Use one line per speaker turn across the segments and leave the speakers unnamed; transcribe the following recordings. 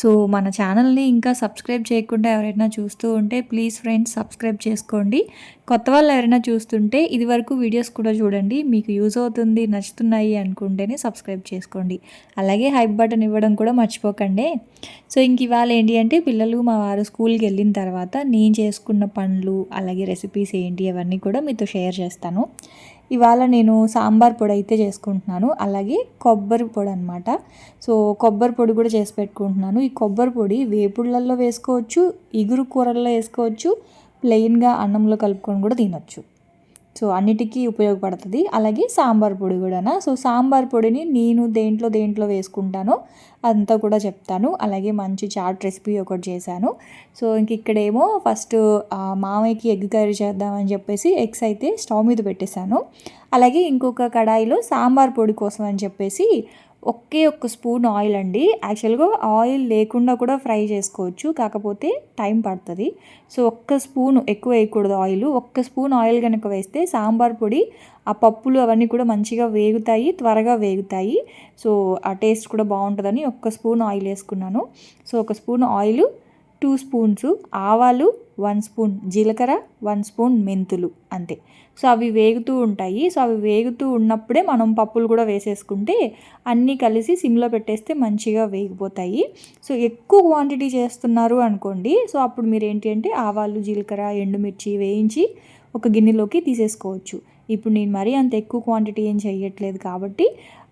So మన ఛానల్ని ఇంకా సబ్స్క్రైబ్ చేయకుండా ఎవరైనా చూస్తూ ఉంటే ప్లీజ్ ఫ్రెండ్స్ సబ్స్క్రైబ్ చేసుకోండి. కొత్త వాళ్ళు ఎవరైనా చూస్తుంటే ఇది వరకు వీడియోస్ కూడా చూడండి. మీకు యూజ్ అవుతుంది నచ్చుతున్నాయి అనుకుంటేనే సబ్స్క్రైబ్ చేసుకోండి. అలాగే హైప్ బటన్ ఇవ్వడం కూడా మర్చిపోకండి. సో ఇంక ఇవాళ ఏంటి అంటే పిల్లలు మా వారు స్కూల్కి వెళ్ళిన తర్వాత నేను చేసుకున్న పనులు అలాగే రెసిపీస్ ఏంటి అవన్నీ కూడా మీతో షేర్ చేస్తాను. ఇవాళ నేను సాంబార్ పొడి అయితే చేసుకుంటున్నాను. అలాగే కొబ్బరి పొడి అనమాట సో కొబ్బరి పొడి కూడా చేసి పెట్టుకుంటున్నాను. ఈ కొబ్బరి పొడి వేపుళ్ళల్లో వేసుకోవచ్చు ఇగురు కూరల్లో వేసుకోవచ్చు ప్లెయిన్గా అన్నంలో కలుపుకొని కూడా తినొచ్చు. సో అన్నిటికీ ఉపయోగపడుతుంది. అలాగే సాంబార్ పొడి కూడా సో సాంబార్ పొడిని నేను దేంట్లో దేంట్లో వేసుకుంటానో అంతా కూడా చెప్తాను. అలాగే మంచి చాట్ రెసిపీ ఒకటి చేశాను. సో ఇంక ఇక్కడేమో ఫస్ట్ మామయ్యకి ఎగ్ కర్రీ చేద్దామని చెప్పేసి ఎగ్స్ అయితే స్టవ్ మీద పెట్టేశాను. అలాగే ఇంకొక కడాయిలో సాంబార్ పొడి కోసం అని చెప్పేసి ఒకే ఒక్క స్పూన్ ఆయిల్ అండి. యాక్చువల్గా ఆయిల్ లేకుండా కూడా ఫ్రై చేసుకోవచ్చు. కాకపోతే టైం పడుతుంది. సో ఒక్క స్పూన్ ఎక్కువ వేయకూడదు ఆయిల్. ఒక్క స్పూన్ ఆయిల్ కనుక వేస్తే సాంబార్ పొడి ఆ పప్పులు అవన్నీ కూడా మంచిగా వేగుతాయి త్వరగా వేగుతాయి. సో ఆ టేస్ట్ కూడా బాగుంటుందని ఒక్క స్పూన్ ఆయిల్ వేసుకున్నాను. సో ఒక స్పూన్ ఆయిల్ టూ స్పూన్స్ ఆవాలు వన్ స్పూన్ జీలకర్ర వన్ స్పూన్ మెంతులు అంతే. సో అవి వేగుతూ ఉంటాయి. సో అవి వేగుతూ ఉన్నప్పుడే మనం పప్పులు కూడా వేసేసుకుంటే అన్నీ కలిసి సిమ్లో పెట్టేస్తే మంచిగా వేగిపోతాయి. సో ఎక్కువ క్వాంటిటీ చేస్తున్నారు అనుకోండి సో అప్పుడు మీరు ఏంటి అంటే ఆవాలు జీలకర్ర ఎండుమిర్చి వేయించి ఒక గిన్నెలోకి తీసేసుకోవచ్చు. ఇప్పుడు నేను మరీ అంత ఎక్కువ క్వాంటిటీ ఏం చేయట్లేదు కాబట్టి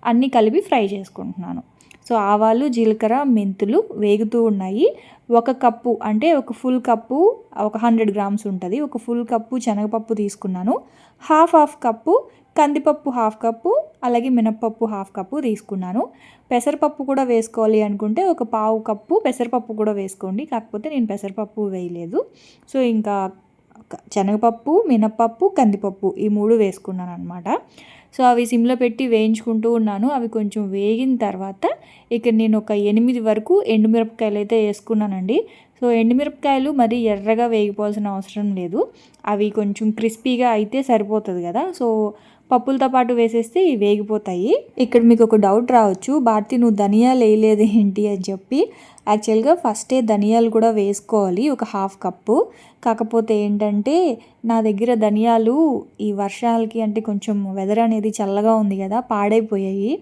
అన్నీ కలిపి ఫ్రై చేసుకుంటున్నాను. సో ఆవాలు జీలకర్ర మెంతులు వేగుతూ ఉన్నాయి. ఒక కప్పు అంటే ఒక ఫుల్ కప్పు ఒక హండ్రెడ్ గ్రామ్స్ ఉంటుంది. ఒక ఫుల్ కప్పు శనగపప్పు తీసుకున్నాను. హాఫ్ హాఫ్ కప్పు కందిపప్పు హాఫ్ కప్పు అలాగే మినప్పప్పు హాఫ్ కప్పు తీసుకున్నాను. పెసరపప్పు కూడా వేసుకోవాలి అనుకుంటే ఒక పావు కప్పు పెసరపప్పు కూడా వేసుకోండి. కాకపోతే నేను పెసరపప్పు వేయలేదు. సో ఇంకా శనగపప్పు మినప్పప్పు కందిపప్పు ఈ మూడు వేసుకున్నాను అనమాట సో అవి సిమ్లో పెట్టి వేయించుకుంటూ ఉన్నాను. అవి కొంచెం వేగిన తర్వాత ఇక నేను ఒక ఎనిమిది వరకు ఎండుమిరపకాయలు అయితే వేసుకున్నానండి. సో ఎండుమిరపకాయలు మరి ఎర్రగా వేగిపోవాల్సిన అవసరం లేదు. అవి కొంచెం క్రిస్పీగా అయితే సరిపోతుంది కదా. సో పప్పులతో పాటు వేసేస్తే వేగిపోతాయి. ఇక్కడ మీకు ఒక డౌట్ రావచ్చు. భారతి నువ్వు ధనియాలు వేయలేదు ఏంటి అని చెప్పి. యాక్చువల్గా ఫస్టే ధనియాలు కూడా వేసుకోవాలి. ఒక హాఫ్ కప్పు కాకపోతే ఏంటంటే నా దగ్గర ధనియాలు ఈ వర్షాలకి అంటే కొంచెం వెదర్ అనేది చల్లగా ఉంది కదా పాడైపోయాయి.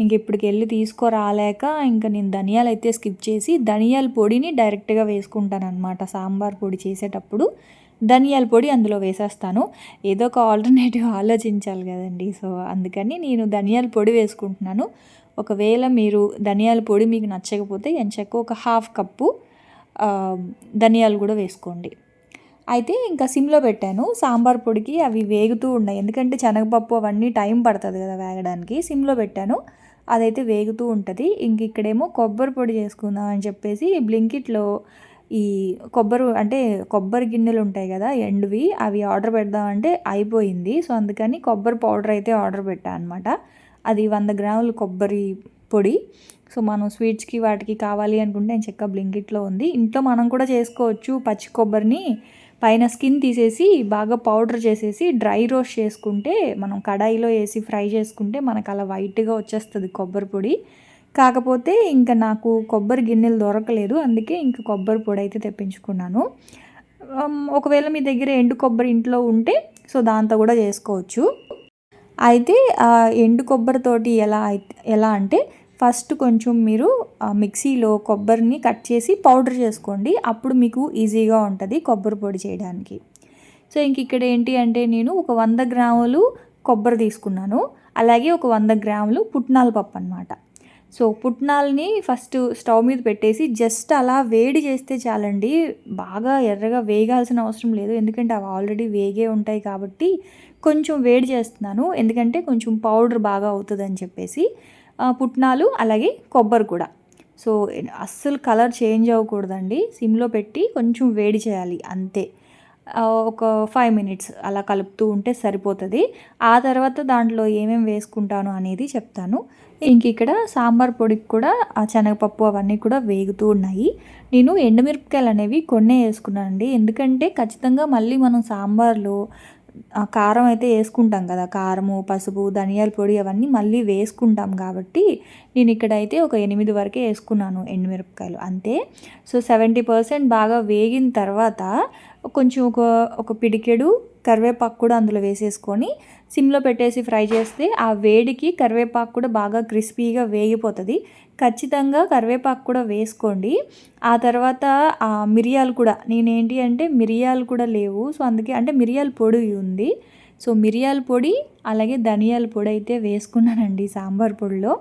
ఇంక ఇప్పటికి వెళ్ళి తీసుకురాలేక ఇంకా నేను ధనియాలు అయితే స్కిప్ చేసి ధనియాల పొడిని డైరెక్ట్గా వేసుకుంటాను అనమాట సాంబార్ పొడి చేసేటప్పుడు. ధనియాల పొడి అందులో వేసేస్తాను. ఏదో ఒక ఆల్టర్నేటివ్ ఆలోచించాలి కదండి. సో అందుకని నేను ధనియాల పొడి వేసుకుంటున్నాను. ఒకవేళ మీరు ధనియాల పొడి మీకు నచ్చకపోతే ఎంచక్క ఒక హాఫ్ కప్పు ధనియాలు కూడా వేసుకోండి. అయితే ఇంకా సిమ్లో పెట్టాను. సాంబార్ పొడికి అవి వేగుతూ ఉన్నాయి. ఎందుకంటే శనగపప్పు అవన్నీ టైం పడుతుంది కదా వేగడానికి. సిమ్లో పెట్టాను. అదైతే వేగుతూ ఉంటుంది. ఇంక ఇక్కడేమో కొబ్బరి పొడి చేసుకుందాం అని చెప్పేసి బ్లింకిట్లో ఈ కొబ్బరి అంటే కొబ్బరి గిన్నెలు ఉంటాయి కదా ఎండువి అవి ఆర్డర్ పెడదామంటే అయిపోయింది. సో అందుకని కొబ్బరి పౌడర్ అయితే ఆర్డర్ పెట్టాను అనమాట అది వంద గ్రాములు కొబ్బరి పొడి. సో మనం స్వీట్స్కి వాటికి కావాలి అనుకుంటే నేను చెక్క బ్లింకిట్లో ఉంది. ఇంట్లో మనం కూడా చేసుకోవచ్చు పచ్చి కొబ్బరిని. పైన స్కిన్ తీసేసి బాగా పౌడర్ చేసేసి డ్రై రోస్ట్ చేసుకుంటే మనం కడాయిలో వేసి ఫ్రై చేసుకుంటే మనకు అలా వైట్గా వచ్చేస్తుంది కొబ్బరి పొడి. కాకపోతే ఇంకా నాకు కొబ్బరి గిన్నెలు దొరకలేదు. అందుకే ఇంకా కొబ్బరి పొడి అయితే తెప్పించుకున్నాను. ఒకవేళ మీ దగ్గర ఎండు కొబ్బరి ఇంట్లో ఉంటే సో దాంతో కూడా చేసుకోవచ్చు. అయితే ఎండు కొబ్బరితోటి ఎలా ఎలా అంటే ఫస్ట్ కొంచెం మీరు మిక్సీలో కొబ్బరిని కట్ చేసి పౌడర్ చేసుకోండి. అప్పుడు మీకు ఈజీగా ఉంటుంది కొబ్బరి పొడి చేయడానికి. సో ఇంక ఇక్కడ ఏంటి అంటే నేను ఒక వంద గ్రాములు కొబ్బరి తీసుకున్నాను. అలాగే ఒక వంద గ్రాములు పుట్నాల పప్పు అనమాట సో పుట్నాలని ఫస్ట్ స్టవ్ మీద పెట్టేసి జస్ట్ అలా వేడి చేస్తే చాలండి. బాగా ఎర్రగా వేగాల్సిన అవసరం లేదు. ఎందుకంటే అవి ఆల్రెడీ వేగే ఉంటాయి కాబట్టి కొంచెం వేడి చేస్తున్నాను. ఎందుకంటే కొంచెం పౌడర్ బాగా అవుతుంది అని చెప్పేసి పుట్నాలు అలాగే కొబ్బరి కూడా. సో అస్సలు కలర్ చేంజ్ అవ్వకూడదండి. సిమ్లో పెట్టి కొంచెం వేడి చేయాలి. అంతే. ఒక ఫైవ్ మినిట్స్ అలా కలుపుతూ ఉంటే సరిపోతుంది. ఆ తర్వాత దాంట్లో ఏమేమి వేసుకుంటాను అనేది చెప్తాను. ఇంక ఇక్కడ సాంబార్ పొడికి కూడా ఆ శనగపప్పు అవన్నీ కూడా వేగుతూ ఉన్నాయి. నేను ఎండుమిరపకాయలు అనేవి కొన్నే వేసుకున్నానండి ఎందుకంటే ఖచ్చితంగా మళ్ళీ మనం సాంబార్లో ఆ కారం అయితే వేసుకుంటాం కదా. కారము పసుపు ధనియాల పొడి అవన్నీ మళ్ళీ వేసుకుంటాం కాబట్టి నేను ఇక్కడైతే ఒక ఎనిమిది వరకే వేసుకున్నాను ఎండుమిరపకాయలు. అంతే. సో సెవెంటీ పర్సెంట్ బాగా వేగిన తర్వాత కొంచెం ఒక ఒక పిడికెడు కరివేపాకు కూడా అందులో వేసేసుకొని సిమ్లో పెట్టేసి ఫ్రై చేస్తే ఆ వేడికి కరివేపాకు కూడా బాగా క్రిస్పీగా వేగిపోతుంది. ఖచ్చితంగా కరివేపాకు కూడా వేసుకోండి. ఆ తర్వాత ఆ మిరియాలు కూడా. నేనేంటి అంటే మిరియాలు కూడా లేవు. సో అందుకే అంటే మిరియాల పొడి ఉంది. సో మిరియాల పొడి అలాగే ధనియాల పొడి అయితే వేసుకున్నానండి సాంబార్ పొడిలో.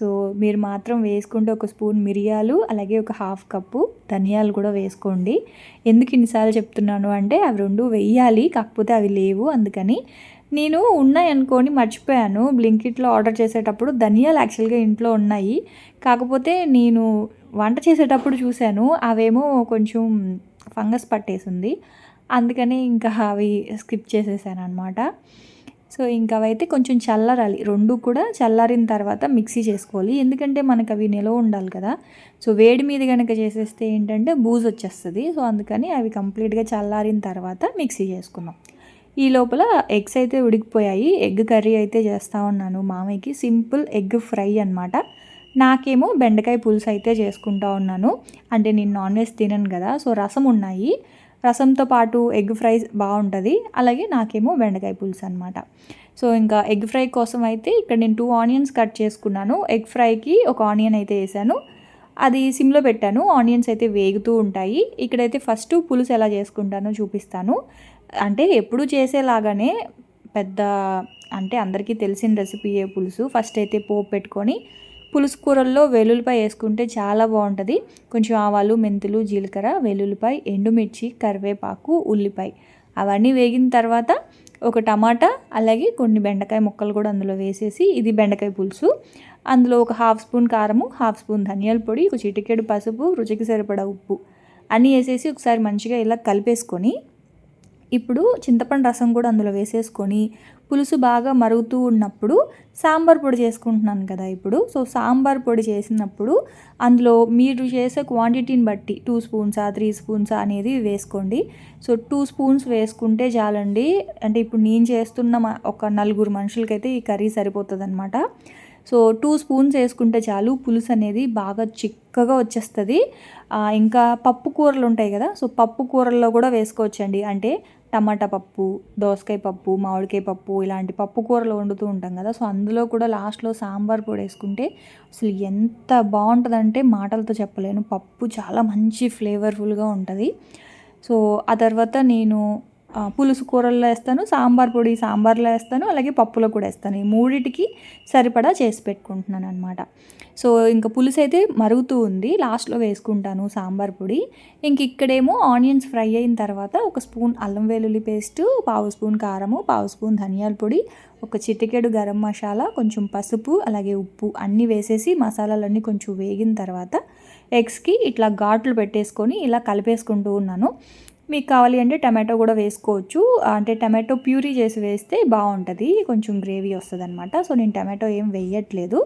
సో మీరు మాత్రం వేసుకుంటే ఒక స్పూన్ మిరియాలు అలాగే ఒక హాఫ్ కప్పు ధనియాలు కూడా వేసుకోండి. ఎందుకు ఇన్నిసార్లు చెప్తున్నాను అంటే అవి రెండు వెయ్యాలి కాకపోతే అవి లేవు అందుకని. నేను ఉన్నాయి మర్చిపోయాను. బ్లింకిట్లో ఆర్డర్ చేసేటప్పుడు ధనియాలు యాక్చువల్గా ఇంట్లో ఉన్నాయి. కాకపోతే నేను వంట చేసేటప్పుడు చూశాను. అవేమో కొంచెం ఫంగస్ పట్టేసింది. అందుకని ఇంకా అవి స్కిప్ చేసేసాను అనమాట సో ఇంకా అవైతే కొంచెం చల్లారాలి. రెండు కూడా చల్లారిన తర్వాత మిక్సీ చేసుకోవాలి. ఎందుకంటే మనకు అవి నిలవ ఉండాలి కదా. సో వేడి మీద కనుక చేసేస్తే ఏంటంటే బూజ్ వచ్చేస్తుంది. సో అందుకని అవి కంప్లీట్గా చల్లారిన తర్వాత మిక్సీ చేసుకుందాం. ఈ లోపల ఎగ్స్ అయితే ఉడికిపోయాయి. ఎగ్ కర్రీ అయితే చేస్తూ ఉన్నాను మామయ్యకి. సింపుల్ ఎగ్ ఫ్రై అనమాట నాకేమో బెండకాయ పులుసు అయితే చేసుకుంటా ఉన్నాను. అంటే నేను నాన్ వెజ్ తినను కదా. సో రసం ఉన్నాయి. రసంతో పాటు ఎగ్ ఫ్రై బాగుంటుంది. అలాగే నాకేమో బెండకాయ పులుసు అనమాట సో ఇంకా ఎగ్ ఫ్రై కోసం అయితే ఇక్కడ నేను టూ ఆనియన్స్ కట్ చేసుకున్నాను. ఎగ్ ఫ్రైకి ఒక ఆనియన్ అయితే వేసాను. అది సిమ్లో పెట్టాను. ఆనియన్స్ అయితే వేగుతూ ఉంటాయి. ఇక్కడైతే ఫస్ట్ పులుసు ఎలా చేసుకుంటానో చూపిస్తాను. అంటే ఎప్పుడు చేసేలాగానే పెద్ద అంటే అందరికీ తెలిసిన రెసిపీయే పులుసు. ఫస్ట్ అయితే పోపు పెట్టుకొని పులుసు కూరల్లో వెల్లుల్లిపాయ వేసుకుంటే చాలా బాగుంటుంది. కొంచెం ఆవాలు మెంతులు జీలకర్ర వెల్లుల్లిపాయ ఎండుమిర్చి కరివేపాకు ఉల్లిపాయ. అవన్నీ వేగిన తర్వాత ఒక టమాటా అలాగే కొన్ని బెండకాయ ముక్కలు కూడా అందులో వేసేసి ఇది బెండకాయ పులుసు. అందులో ఒక హాఫ్ స్పూన్ కారము హాఫ్ స్పూన్ ధనియాల పొడి ఒక చిటికెడు పసుపు రుచికి సరిపడా ఉప్పు. అన్నీ వేసేసి ఒకసారి మంచిగా ఇలా కలిపేసుకొని ఇప్పుడు చింతపండు రసం కూడా అందులో వేసేసుకొని పులుసు బాగా మరుగుతూ ఉన్నప్పుడు సాంబార్ పొడి చేసుకుంటున్నాను కదా ఇప్పుడు. సో సాంబార్ పొడి చేసినప్పుడు అందులో మీరు చేసే క్వాంటిటీని బట్టి టూ స్పూన్సా త్రీ స్పూన్సా అనేది వేసుకోండి. సో టూ స్పూన్స్ వేసుకుంటే చాలండి. అంటే ఇప్పుడు నేను చేస్తున్న ఒక నలుగురు మనుషులకైతే ఈ కర్రీ సరిపోతుంది అనమాట సో టూ స్పూన్స్ వేసుకుంటే చాలు పులుసు అనేది బాగా చిక్కగా వచ్చేస్తుంది. ఇంకా పప్పు కూరలు ఉంటాయి కదా సో పప్పు కూరల్లో కూడా వేసుకోవచ్చండి. అంటే టమాటా పప్పు దోసకాయ పప్పు మామిడికాయ పప్పు ఇలాంటి పప్పు కూరలు వండుతూ ఉంటాం కదా. సో అందులో కూడా లాస్ట్లో సాంబార్ పొడి వేసుకుంటే అసలు ఎంత బాగుంటుందంటే మాటలతో చెప్పలేను. పప్పు చాలా మంచి ఫ్లేవర్ఫుల్గా ఉంటుంది. సో ఆ తర్వాత నేను పులుసు కూరల్లో వేస్తాను సాంబార్ పొడి సాంబార్లో వేస్తాను అలాగే పప్పులో కూడా వేస్తాను. ఈ మూడిటికి సరిపడా చేసి పెట్టుకుంటున్నాను అనమాట సో ఇంకా పులుసు అయితే మరుగుతూ ఉంది. లాస్ట్లో వేసుకుంటాను సాంబార్ పొడి. ఇంక ఇక్కడేమో ఆనియన్స్ ఫ్రై అయిన తర్వాత ఒక స్పూన్ అల్లం వెల్లుల్లి పేస్టు పావు స్పూన్ కారము పావు స్పూన్ ధనియాల పొడి ఒక చిటికెడు గరం మసాలా కొంచెం పసుపు అలాగే ఉప్పు అన్నీ వేసేసి మసాలాలన్నీ కొంచెం వేగిన తర్వాత ఎగ్స్కి ఇట్లా ఘాట్లు పెట్టేసుకొని ఇలా కలిపేసుకుంటూ ఉన్నాను. మీకు కావాలి అంటే టమాటో కూడా వేసుకోవచ్చు. అంటే టమాటో ప్యూరీ చేసి వేస్తే బాగుంటుంది. కొంచెం గ్రేవీ వస్తుంది అనమాట సో నేను టమాటో ఏం వేయట్లేదు.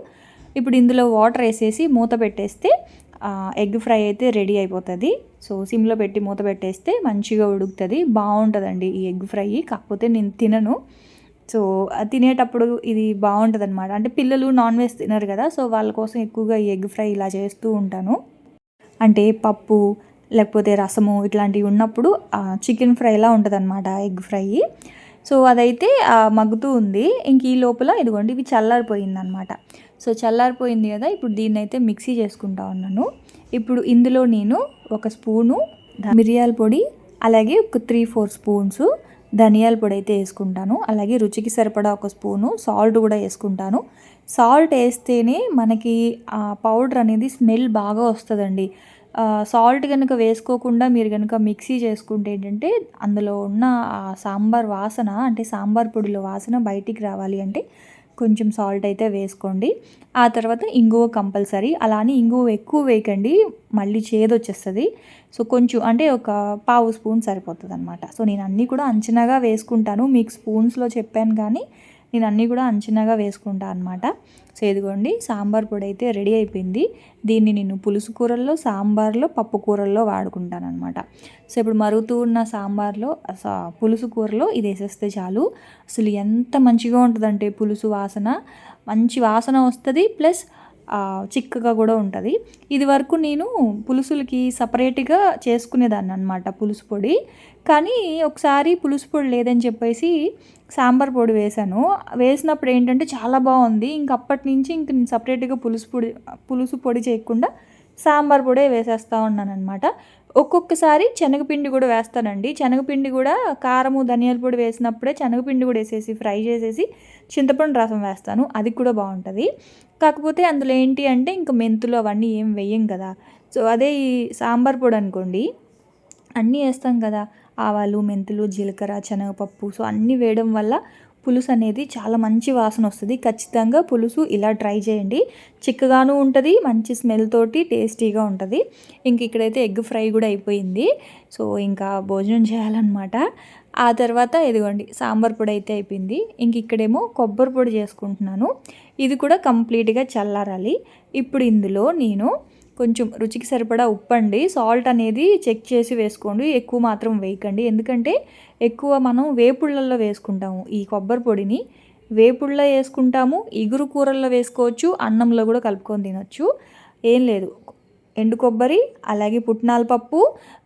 ఇప్పుడు ఇందులో వాటర్ వేసేసి మూత పెట్టేస్తే ఎగ్ ఫ్రై అయితే రెడీ అయిపోతుంది. సో సిమ్లో పెట్టి మూత పెట్టేస్తే మంచిగా ఉడుకుతుంది. బాగుంటుందండి ఈ ఎగ్ ఫ్రై. కాకపోతే నేను తినను. సో తినేటప్పుడు ఇది బాగుంటుంది అనమాట అంటే పిల్లలు నాన్ వెజ్ తినరు కదా. సో వాళ్ళ కోసం ఎక్కువగా ఈ ఎగ్ ఫ్రై ఇలా చేస్తూ ఉంటాను. అంటే పప్పు లేకపోతే రసము ఇట్లాంటివి ఉన్నప్పుడు చికెన్ ఫ్రైలా ఉంటుంది అనమాట ఎగ్ ఫ్రై సో అదైతే మగ్గుతూ ఉంది. ఇంక ఈ లోపల ఇదిగోండి ఇవి చల్లారిపోయింది అనమాట సో చల్లారిపోయింది కదా ఇప్పుడు దీన్ని అయితే మిక్సీ చేసుకుంటా ఉన్నాను. ఇప్పుడు ఇందులో నేను ఒక స్పూను మిరియాల పొడి అలాగే ఒక త్రీ ఫోర్ స్పూన్స్ ధనియాల పొడి అయితే వేసుకుంటాను. అలాగే రుచికి సరిపడా ఒక స్పూను సాల్ట్ కూడా వేసుకుంటాను. సాల్ట్ వేస్తేనే మనకి ఆ పౌడర్ అనేది స్మెల్ బాగా వస్తుందండి. సాల్ట్ కనుక వేసుకోకుండా మీరు కనుక మిక్సీ చేసుకుంటే ఏంటంటే అందులో ఉన్న ఆ సాంబార్ వాసన అంటే సాంబార్ పొడిలో వాసన బయటికి రావాలి అంటే కొంచెం సాల్ట్ అయితే వేసుకోండి. ఆ తర్వాత ఇంగువ కంపల్సరీ. అలా అని ఇంగువ ఎక్కువ వేయకండి మళ్ళీ చేదు వచ్చేస్తుంది సో కొంచెం అంటే ఒక పావు స్పూన్ సరిపోతుంది అనమాట సో నేను అన్నీ కూడా అంచనాగా వేసుకుంటాను. మీకు స్పూన్స్లో చెప్పాను కానీ నేను అన్నీ కూడా అంచనాగా వేసుకుంటాను అనమాట సో ఇదిగోండి సాంబార్ పొడి అయితే రెడీ అయిపోయింది. దీన్ని నేను పులుసు కూరల్లో సాంబార్లో పప్పు కూరల్లో వాడుకుంటాను అనమాట సో ఇప్పుడు మరుగుతూ ఉన్న సాంబార్లో పులుసు కూరలో ఇది వేసేస్తే చాలు. అసలు ఎంత మంచిగా ఉంటుందంటే పులుసు వాసన. మంచి వాసన వస్తుంది ప్లస్ చిక్కగా కూడా ఉంటుంది. ఇది వరకు నేను పులుసులకి సపరేట్గా చేసుకునేదాన్ని అనమాట పులుసు పొడి. కానీ ఒకసారి పులుసు పొడి లేదని చెప్పేసి సాంబార్ పొడి వేశాను. వేసినప్పుడు ఏంటంటే చాలా బాగుంది. ఇంక అప్పటి నుంచి ఇంక నేను సపరేట్గా పులుసు పొడి పులుసు పొడి చేయకుండా సాంబార్ పొడే వేసేస్తూ ఉన్నాను అనమాట ఒక్కొక్కసారి శనగపిండి కూడా వేస్తానండి. శనగపిండి కూడా కారము ధనియాల పొడి వేసినప్పుడే శనగపిండి కూడా వేసేసి ఫ్రై చేసేసి చింతపండు రసం వేస్తాను. అది కూడా బాగుంటుంది. కాకపోతే అందులో ఏంటి అంటే ఇంకా మెంతులు అవన్నీ ఏం వేయం కదా. సో అదే ఈ సాంబార్ పొడి అనుకోండి. అన్నీ వేస్తాం కదా. ఆవాలు మెంతులు జీలకర్ర శనగపప్పు సో అన్నీ వేయడం వల్ల పులుసు అనేది చాలా మంచి వాసన వస్తుంది. ఖచ్చితంగా పులుసు ఇలా ట్రై చేయండి. చిక్కగాను ఉంటుంది మంచి స్మెల్ తోటి టేస్టీగా ఉంటుంది. ఇంక ఇక్కడైతే ఎగ్ ఫ్రై కూడా అయిపోయింది. సో ఇంకా భోజనం చేయాలన్నమాట. ఆ తర్వాత ఇదిగోండి సాంబార్ పొడి అయితే అయిపోయింది. ఇంక ఇక్కడేమో కొబ్బరి పొడి చేసుకుంటున్నాను. ఇది కూడా కంప్లీట్గా చల్లారాలి. ఇప్పుడు ఇందులో నేను కొంచెం రుచికి సరిపడా ఉప్పండి. సాల్ట్ అనేది చెక్ చేసి వేసుకోండి. ఎక్కువ మాత్రం వేయకండి. ఎందుకంటే ఎక్కువ మనం వేపుళ్ళల్లో వేసుకుంటాము ఈ కొబ్బరి పొడిని. వేపుళ్ళలో వేసుకుంటాము ఇగురు కూరల్లో వేసుకోవచ్చు అన్నంలో కూడా కలుపుకొని తినొచ్చు. ఏం లేదు. ఎండు కొబ్బరి అలాగే పుట్నాల పప్పు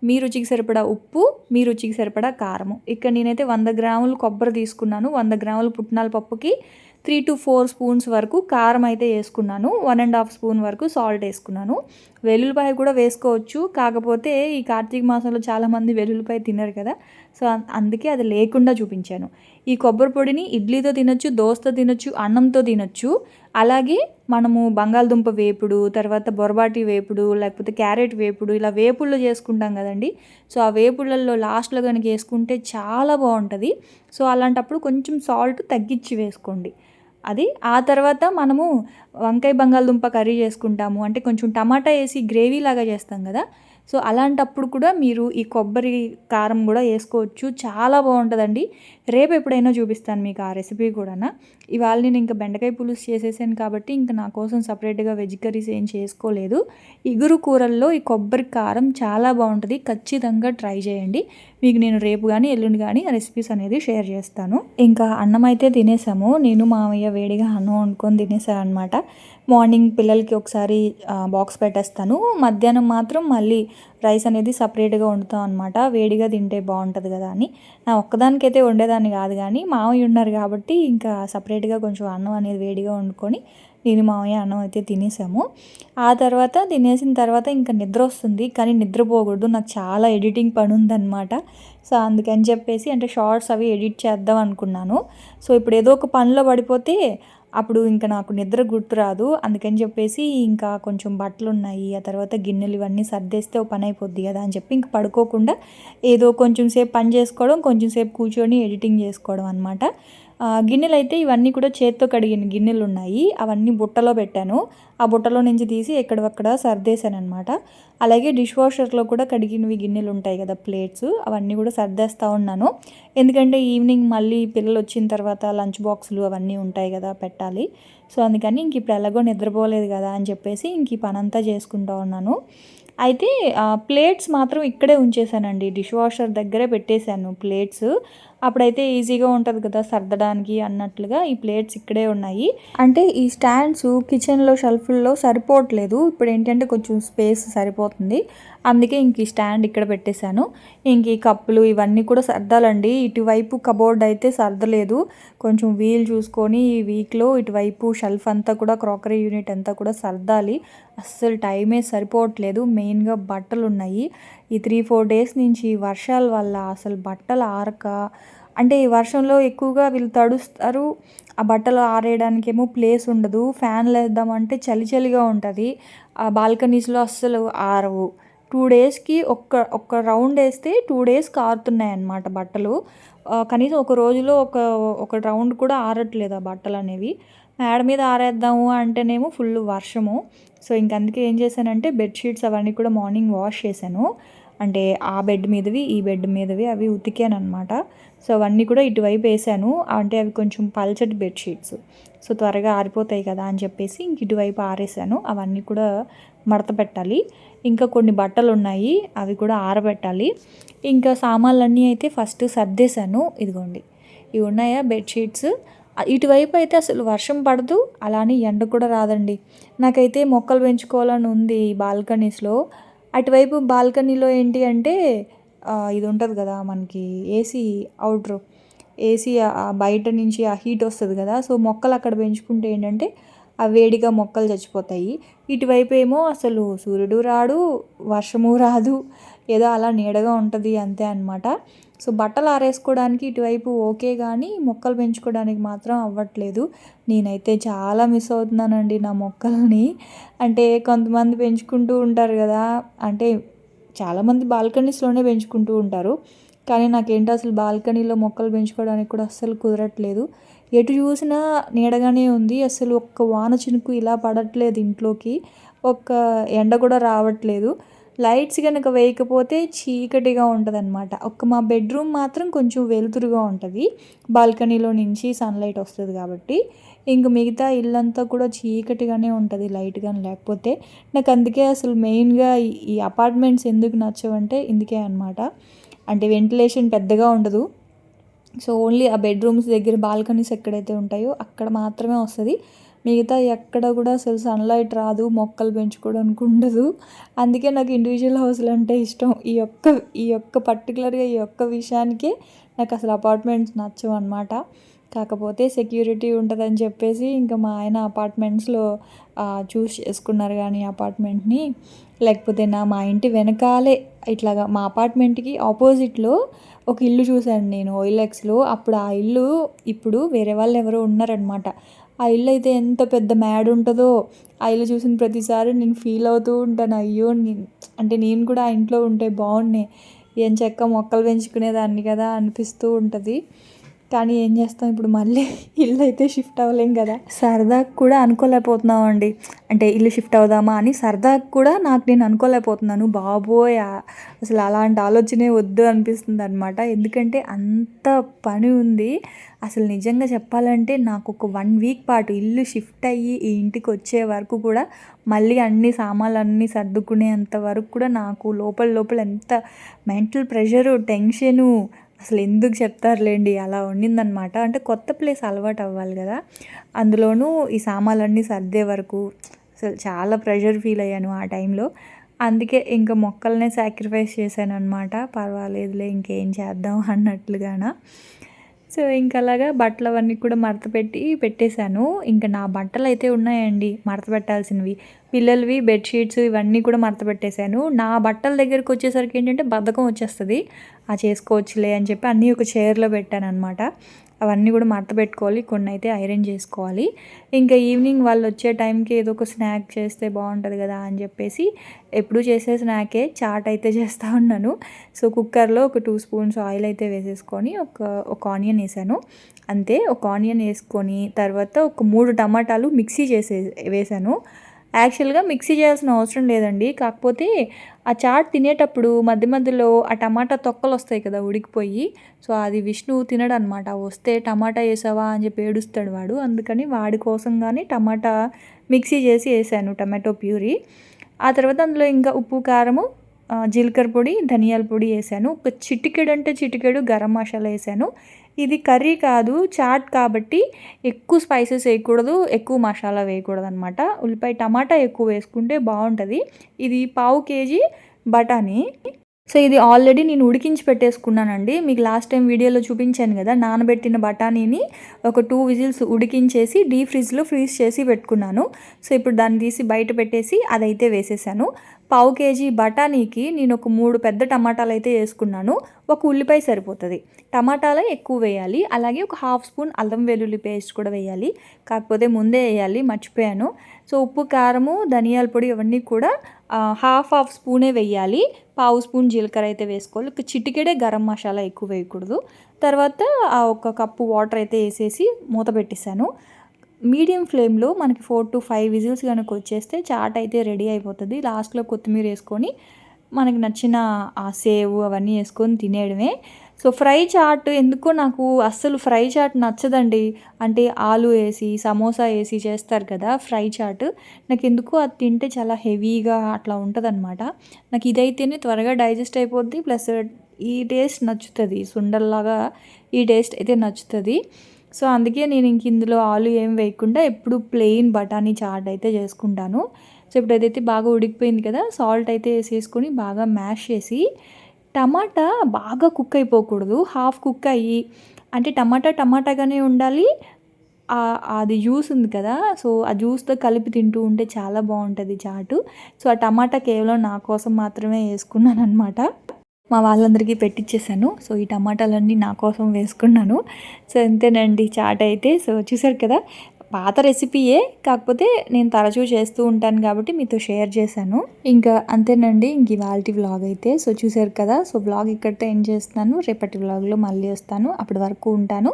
మీ రుచికి సరిపడా ఉప్పు మీ రుచికి సరిపడా కారము. ఇక్కడ నేనైతే వంద గ్రాములు కొబ్బరి తీసుకున్నాను. వంద గ్రాములు పుట్నాల పప్పుకి త్రీ టు ఫోర్ స్పూన్స్ వరకు కారం అయితే వేసుకున్నాను. వన్ అండ్ హాఫ్ స్పూన్ వరకు సాల్ట్ వేసుకున్నాను. వెల్లుల్లిపాయ కూడా వేసుకోవచ్చు. కాకపోతే ఈ కార్తీక మాసంలో చాలామంది వెల్లుల్లిపాయ తినరు కదా. సో అందుకే అది లేకుండా చూపించాను. ఈ కొబ్బరి పొడిని ఇడ్లీతో తినొచ్చు దోశతో తినొచ్చు అన్నంతో తినొచ్చు. అలాగే మనము బంగాళదుంప వేపుడు తర్వాత బొరబాటి వేపుడు లేకపోతే క్యారెట్ వేపుడు ఇలా వేపుళ్ళు చేసుకుంటాం కదండి. సో ఆ వేపుళ్ళల్లో లాస్ట్లో కనుక వేసుకుంటే చాలా బాగుంటుంది. సో అలాంటప్పుడు కొంచెం సాల్ట్ తగ్గించి వేసుకోండి. అది ఆ తర్వాత మనము వంకాయ బంగాళదుంప కర్రీ చేసుకుంటాము. అంటే కొంచెం టమాటా వేసి గ్రేవీ లాగా చేస్తాం కదా సో అలాంటప్పుడు కూడా మీరు ఈ కొబ్బరి కారం కూడా వేసుకోవచ్చు. చాలా బాగుంటుందండి. రేపు ఎప్పుడైనా చూపిస్తాను మీకు ఆ రెసిపీ కూడా ఇవాళ నేను ఇంకా బెండకాయ పులుసు చేసేసాను కాబట్టి ఇంకా నా కోసం సపరేట్గా వెజ్ కర్రీస్ ఏం చేసుకోలేదు. ఇగురు కూరల్లో ఈ కొబ్బరి కారం చాలా బాగుంటుంది. ఖచ్చితంగా ట్రై చేయండి. మీకు నేను రేపు కానీ ఎల్లుండి కానీ రెసిపీస్ అనేది షేర్ చేస్తాను. ఇంకా అన్నం అయితే తినేసాము. నేను మామయ్య వేడిగా అన్నం వండుకొని తినేసాను అనమాట మార్నింగ్ పిల్లలకి ఒకసారి బాక్స్ పెట్టేస్తాను. మధ్యాహ్నం మాత్రం మళ్ళీ రైస్ అనేది సపరేట్గా వండుతాం అనమాట వేడిగా తింటే బాగుంటుంది కదా అని. నా ఒక్కదానికైతే వండేదాన్ని కాదు కానీ మామయ్య ఉన్నారు కాబట్టి ఇంకా సపరేట్గా కొంచెం అన్నం అనేది వేడిగా వండుకొని నేను మామయ్య అన్నం అయితే తినేసాము. ఆ తర్వాత తినేసిన తర్వాత ఇంకా నిద్ర వస్తుంది. కానీ నిద్రపోకూడదు నాకు చాలా ఎడిటింగ్ పని ఉందన్నమాట. సో అందుకని చెప్పేసి అంటే షార్ట్స్ అవి ఎడిట్ చేద్దాం అనుకున్నాను. సో ఇప్పుడు ఏదో ఒక పనిలో పడిపోతే అప్పుడు ఇంకా నాకు నిద్ర గుర్తురాదు. అందుకని చెప్పేసి ఇంకా కొంచెం బట్టలు ఉన్నాయి ఆ తర్వాత గిన్నెలు ఇవన్నీ సర్దేస్తే పని అయిపోద్ది కదా అని చెప్పి ఇంక పడుకోకుండా ఏదో కొంచెం సేపు పని చేసుకోవడం కొంచెం సేపు కూర్చొని ఎడిటింగ్ చేసుకోవడం అనమాట గిన్నెలు అయితే ఇవన్నీ కూడా చేత్తో కడిగిన గిన్నెలు ఉన్నాయి అవన్నీ బుట్టలో పెట్టాను. ఆ బుట్టలో నుంచి తీసి ఎక్కడక్కడ సర్దేశాను అనమాట అలాగే డిష్ వాషర్లో కూడా కడిగినవి గిన్నెలు ఉంటాయి కదా ప్లేట్స్. అవన్నీ కూడా సర్దేస్తూ ఉన్నాను. ఎందుకంటే ఈవినింగ్ మళ్ళీ పిల్లలు వచ్చిన తర్వాత లంచ్ బాక్సులు అవన్నీ ఉంటాయి కదా పెట్టాలి. సో అందుకని ఇంక ఇప్పుడు ఎలాగో నిద్రపోలేదు కదా అని చెప్పేసి ఇంక ఈ పనంతా చేసుకుంటూ ఉన్నాను. అయితే ప్లేట్స్ మాత్రం ఇక్కడే ఉంచేసానండి డిష్ వాషర్ దగ్గరే పెట్టేశాను ప్లేట్స్. అప్పుడైతే ఈజీగా ఉంటుంది కదా సర్దడానికి అన్నట్లుగా ఈ ప్లేట్స్ ఇక్కడే ఉన్నాయి. అంటే ఈ స్టాండ్స్ కిచెన్లో షెల్ఫ్ల్లో సరిపోవట్లేదు. ఇప్పుడు ఏంటంటే కొంచెం స్పేస్ సరిపోతుంది. అందుకే ఇంక ఈ స్టాండ్ ఇక్కడ పెట్టేశాను. ఇంక ఈ కప్పులు ఇవన్నీ కూడా సర్దాలండి. ఇటువైపు కబోర్డ్ అయితే సర్దలేదు. కొంచెం వీల్ చూసుకొని ఈ వీక్లో ఇటువైపు షెల్ఫ్ అంతా కూడా క్రాకరీ యూనిట్ అంతా కూడా సర్దాలి. అస్సలు టైమే సరిపోవట్లేదు. మెయిన్గా బట్టలు ఉన్నాయి ఈ త్రీ ఫోర్ డేస్ నుంచి వర్షాల వల్ల అసలు బట్టలు ఆరక అంటే ఈ వర్షంలో ఎక్కువగా వీళ్ళు తడుస్తారు. ఆ బట్టలు ఆరేయడానికి ఏమో ప్లేస్ ఉండదు. ఫ్యాన్లు వేద్దామంటే చలి చలిగా ఉంటుంది. ఆ బాల్కనీస్లో అస్సలు ఆరవు. టూ డేస్కి ఒక్క ఒక్క రౌండ్ వేస్తే టూ డేస్ కారుతున్నాయి అన్నమాట బట్టలు కనీసం ఒక రోజులో ఒక ఒక రౌండ్ కూడా ఆరట్లేదు ఆ బట్టలు అనేవి. మేడ మీద ఆరేద్దాము అంటేనేమో ఫుల్ వర్షము. సో ఇంక అందుకే ఏం చేశానంటే బెడ్షీట్స్ అవన్నీ కూడా మార్నింగ్ వాష్ చేశాను. అంటే ఆ బెడ్ మీదవి ఈ బెడ్ మీదవి అవి ఉతికాను అనమాట సో అవన్నీ కూడా ఇటువైపు వేసాను. అంటే అవి కొంచెం పల్చటి బెడ్షీట్స్ సో త్వరగా ఆరిపోతాయి కదా అని చెప్పేసి ఇంక ఇటువైపు ఆరేసాను. అవన్నీ కూడా మడత పెట్టాలి. ఇంకా కొన్ని బట్టలు ఉన్నాయి అవి కూడా ఆరబెట్టాలి. ఇంకా సామాన్లన్నీ అయితే ఫస్ట్ సర్దేశాను. ఇదిగోండి. ఇవి ఉన్నాయా బెడ్షీట్స్ ఇటువైపు అయితే అసలు వర్షం పడదు అలానే ఎండ కూడా రాదండి. నాకైతే మొక్కలు పెంచుకోవాలని ఉంది బాల్కనీస్లో. అటువైపు బాల్కనీలో ఏంటి అంటే ఇది ఉంటుంది కదా మనకి ఏసీ అవుట్రు ఏసీ బయట నుంచి ఆ హీట్ వస్తుంది కదా సో మొక్కలు అక్కడ పెంచుకుంటే ఏంటంటే ఆ వేడిగా మొక్కలు చచ్చిపోతాయి. ఇటువైపు ఏమో అసలు సూర్యుడు రాడు వర్షము రాదు ఏదో అలా నీడగా ఉంటుంది అంతే అనమాట సో బట్టలు ఆరేసుకోవడానికి ఇటువైపు ఓకే కానీ మొక్కలు పెంచుకోవడానికి మాత్రం అవ్వట్లేదు. నేనైతే చాలా మిస్ అవుతున్నానండి నా మొక్కల్ని. అంటే కొంతమంది పెంచుకుంటూ ఉంటారు కదా అంటే చాలామంది బాల్కనీస్లోనే పెంచుకుంటూ ఉంటారు. కానీ నాకేంటో అసలు బాల్కనీలో మొక్కలు పెంచుకోవడానికి కూడా అస్సలు కుదరట్లేదు. ఎటు చూసినా నీడగానే ఉంది అసలు ఒక్క వాన చినుకు ఇలా పడట్లేదు ఇంట్లోకి. ఒక్క ఎండ కూడా రావట్లేదు. లైట్స్ కనుక వేయకపోతే చీకటిగా ఉంటుంది అనమాట ఒక్క మా బెడ్రూమ్ మాత్రం కొంచెం వెలుతురుగా ఉంటుంది. బాల్కనీలో నుంచి సన్లైట్ వస్తుంది కాబట్టి. ఇంక మిగతా ఇల్లంతా కూడా చీకటిగానే ఉంటుంది లైట్ కానీ లేకపోతే. నాకు అందుకే అసలు మెయిన్గా ఈ- ఈ అపార్ట్మెంట్స్ ఎందుకు నచ్చవంటే ఇందుకే అనమాట అంటే వెంటిలేషన్ పెద్దగా ఉండదు. సో ఓన్లీ ఆ బెడ్రూమ్స్ దగ్గర బాల్కనీస్ ఎక్కడైతే ఉంటాయో అక్కడ మాత్రమే వస్తుంది. మిగతా ఎక్కడ కూడా అసలు సన్లైట్ రాదు మొక్కలు పెంచుకోవడానికి ఉండదు. అందుకే నాకు ఇండివిజువల్ హౌస్లు అంటే ఇష్టం. ఈ యొక్క ఈ యొక్క పర్టికులర్గా ఈ యొక్క విషయానికే నాకు అసలు అపార్ట్మెంట్స్ నచ్చవు అనమాట కాకపోతే సెక్యూరిటీ ఉంటుందని చెప్పేసి ఇంకా మా ఆయన అపార్ట్మెంట్స్లో చూస్ చేసుకున్నారు కానీ అపార్ట్మెంట్ని లేకపోతే నా మా ఇంటి వెనకాలే ఇట్లాగా మా అపార్ట్మెంట్కి ఆపోజిట్లో ఒక ఇల్లు చూశాను నేను ఓయిలెక్స్లో అప్పుడు ఆ ఇల్లు ఇప్పుడు వేరే వాళ్ళు ఎవరో ఉన్నారనమాట ఆ ఇల్లు అయితే ఎంత పెద్ద మ్యాడ్ ఉంటుందో. ఆ ఇల్లు చూసిన ప్రతిసారి నేను ఫీల్ అవుతూ ఉంటాను. అయ్యో అంటే నేను కూడా ఆ ఇంట్లో ఉంటే బాగున్నాయి ఏం చెక్క మొక్కలు పెంచుకునేదాన్ని కదా అనిపిస్తూ ఉంటుంది. కానీ ఏం చేస్తాం? ఇప్పుడు మళ్ళీ ఇల్లు అయితే షిఫ్ట్ అవ్వలేం కదా. సరదాకు కూడా అనుకోలేకపోతున్నాం అండి అంటే ఇల్లు షిఫ్ట్ అవుదామా అని సరదాకు కూడా నాకు నేను అనుకోలేకపోతున్నాను. బాబోయ్ అసలు అలాంటి ఆలోచనే వద్దు అనిపిస్తుంది అనమాట ఎందుకంటే అంత పని ఉంది. అసలు నిజంగా చెప్పాలంటే నాకు ఒక వన్ వీక్ పాటు ఇల్లు షిఫ్ట్ అయ్యి ఈ ఇంటికి వచ్చే వరకు కూడా మళ్ళీ అన్ని సామాన్లు అన్నీ సర్దుకునేంత వరకు కూడా నాకు లోపల లోపల ఎంత మెంటల్ ప్రెషరు టెన్షను అసలు ఎందుకు చెప్తారులేండి అలా వండిందనమాట అంటే కొత్త ప్లేస్ అలవాటు అవ్వాలి కదా. అందులోనూ ఈ సామాన్లన్నీ సర్దే వరకు అసలు చాలా ప్రెషర్ ఫీల్ అయ్యాను ఆ టైంలో. అందుకే ఇంకా మొక్కలనే సాక్రిఫైస్ చేశాను అనమాట పర్వాలేదులే ఇంకేం చేద్దాం అన్నట్లుగాన. సో ఇంకా అలాగా బట్టలు అవన్నీ కూడా మడత పెట్టి పెట్టేశాను. ఇంకా నా బట్టలు అయితే ఉన్నాయండి మడత పెట్టాల్సినవి పిల్లలవి బెడ్షీట్స్ ఇవన్నీ కూడా మడత పెట్టేశాను నా బట్టల దగ్గరికి వచ్చేసరికి ఏంటంటే బద్ధకం వచ్చేస్తుంది. ఆ చేసుకోవచ్చులే అని చెప్పి అన్నీ ఒక చైర్లో పెట్టాను అనమాట అవన్నీ కూడా మడత పెట్టుకోవాలి కొన్ని అయితే ఐరన్ చేసుకోవాలి. ఇంకా ఈవినింగ్ వాళ్ళు వచ్చే టైంకి ఏదో ఒక స్నాక్ చేస్తే బాగుంటుంది కదా అని చెప్పేసి ఎప్పుడు చేసే స్నాకే చాట్ అయితే చేస్తూ ఉన్నాను. సో కుక్కర్లో ఒక టూ స్పూన్స్ ఆయిల్ అయితే వేసేసుకొని ఒక ఒక ఆనియన్ వేసాను. అంతే ఒక ఆనియన్ వేసుకొని తర్వాత ఒక మూడు టమాటాలు మిక్సీ చేసే వేసాను. యాక్చువల్గా మిక్సీ చేయాల్సిన అవసరం లేదండి. కాకపోతే ఆ చాట్ తినేటప్పుడు మధ్య మధ్యలో ఆ టమాటా తొక్కలు వస్తాయి కదా ఉడికిపోయి సో అది విష్ణు తినడు అనమాట వస్తే టమాటా వేసావా? అని చెప్పి ఏడుస్తాడు వాడు. అందుకని వాడి కోసం కానీ టమాటా మిక్సీ చేసి వేసాను టమాటో ప్యూరీ. ఆ తర్వాత అందులో ఇంకా ఉప్పు కారము జీలకర్ర పొడి ధనియాల పొడి వేసాను. ఒక చిటికెడు అంటే చిటికెడు గరం మసాలా వేసాను. ఇది కర్రీ కాదు చాట్ కాబట్టి ఎక్కువ స్పైసెస్ వేయకూడదు ఎక్కువ మసాలా వేయకూడదు అనమాట ఉల్లిపాయ టమాటా ఎక్కువ వేసుకుంటే బాగుంటుంది. ఇది పావు కేజీ బఠానీ. సో ఇది ఆల్రెడీ నేను ఉడికించి పెట్టేసుకున్నానండి. మీకు లాస్ట్ టైం వీడియోలో చూపించాను కదా నానబెట్టిన బఠానీని ఒక టూ విజిల్స్ ఉడికించేసి డీ ఫ్రిడ్జ్లో ఫ్రీజ్ చేసి పెట్టుకున్నాను. సో ఇప్పుడు దాన్ని తీసి బయట పెట్టేసి అదైతే వేసేసాను. పావు కేజీ బఠానీకి నేను ఒక మూడు పెద్ద టమాటాలు అయితే వేసుకున్నాను. ఒక ఉల్లిపాయ సరిపోతుంది. టమాటాలు ఎక్కువ వేయాలి. అలాగే ఒక హాఫ్ స్పూన్ అల్లం వెల్లుల్లి పేస్ట్ కూడా వేయాలి. కాకపోతే ముందే వేయాలి మర్చిపోయాను. సో ఉప్పు కారము ధనియాల పొడి ఇవన్నీ కూడా హాఫ్ హాఫ్ స్పూనే వేయాలి. పావు స్పూన్ జీలకర్ర అయితే వేసుకోవాలి. ఒక చిటికెడే గరం మసాలా ఎక్కువ వేయకూడదు. తర్వాత ఆ ఒక కప్పు వాటర్ అయితే వేసేసి మూత పెట్టేశాను. మీడియం ఫ్లేమ్లో మనకి ఫోర్ టు ఫైవ్ విజిల్స్ కనుక వచ్చేస్తే చాట్ అయితే రెడీ అయిపోతుంది. లాస్ట్లో కొత్తిమీర వేసుకొని మనకి నచ్చిన ఆ సేవ్ అవన్నీ వేసుకొని తినేయడమే. సో ఫ్రై చాట్ ఎందుకో నాకు అస్సలు ఫ్రై చాట్ నచ్చదండి. అంటే ఆలు వేసి సమోసా వేసి చేస్తారు కదా ఫ్రై చాట్. నాకు ఎందుకో అది తింటే చాలా హెవీగా అట్లా ఉంటుంది అనమాట నాకు ఇదైతేనే త్వరగా డైజెస్ట్ అయిపోద్ది. ప్లస్ ఈ టేస్ట్ నచ్చుతుంది. సుండల్లాగా ఈ టేస్ట్ అయితే నచ్చుతుంది. సో అందుకే నేను ఇంక ఇందులో ఆలు ఏం వేయకుండా ఎప్పుడు ప్లెయిన్ బఠానీ చాట్ అయితే చేసుకుంటాను. సో ఇప్పుడు అదైతే బాగా ఉడికిపోయింది కదా సాల్ట్ అయితే వేసేసుకొని బాగా మ్యాష్ చేసి టమాటా బాగా కుక్ అయిపోకూడదు హాఫ్ కుక్ అయ్యి అంటే టమాటా టమాటాగానే ఉండాలి అది జ్యూస్ ఉంది కదా సో ఆ జ్యూస్తో కలిపి తింటూ ఉంటే చాలా బాగుంటుంది చాటు. సో ఆ టమాటా కేవలం నా కోసం మాత్రమే వేసుకున్నాను అనమాట మా వాళ్ళందరికీ పెట్టించేసాను సో ఈ టమాటాలన్నీ నా కోసం వేసుకున్నాను. సో అంతేనండి చాట్ అయితే. సో చూసారు కదా పాత రెసిపీయే. కాకపోతే నేను తరచూ చేస్తూ ఉంటాను కాబట్టి మీతో షేర్ చేశాను. ఇంకా అంతేనండి ఇంక ఇవాళ వ్లాగ్ అయితే. సో చూసారు కదా సో వ్లాగ్ ఇక్కడితో ఎండ్ చేస్తున్నాను. రేపటి వ్లాగ్లో మళ్ళీ వస్తాను. అప్పటి వరకు ఉంటాను.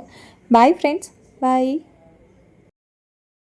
Bye friends bye.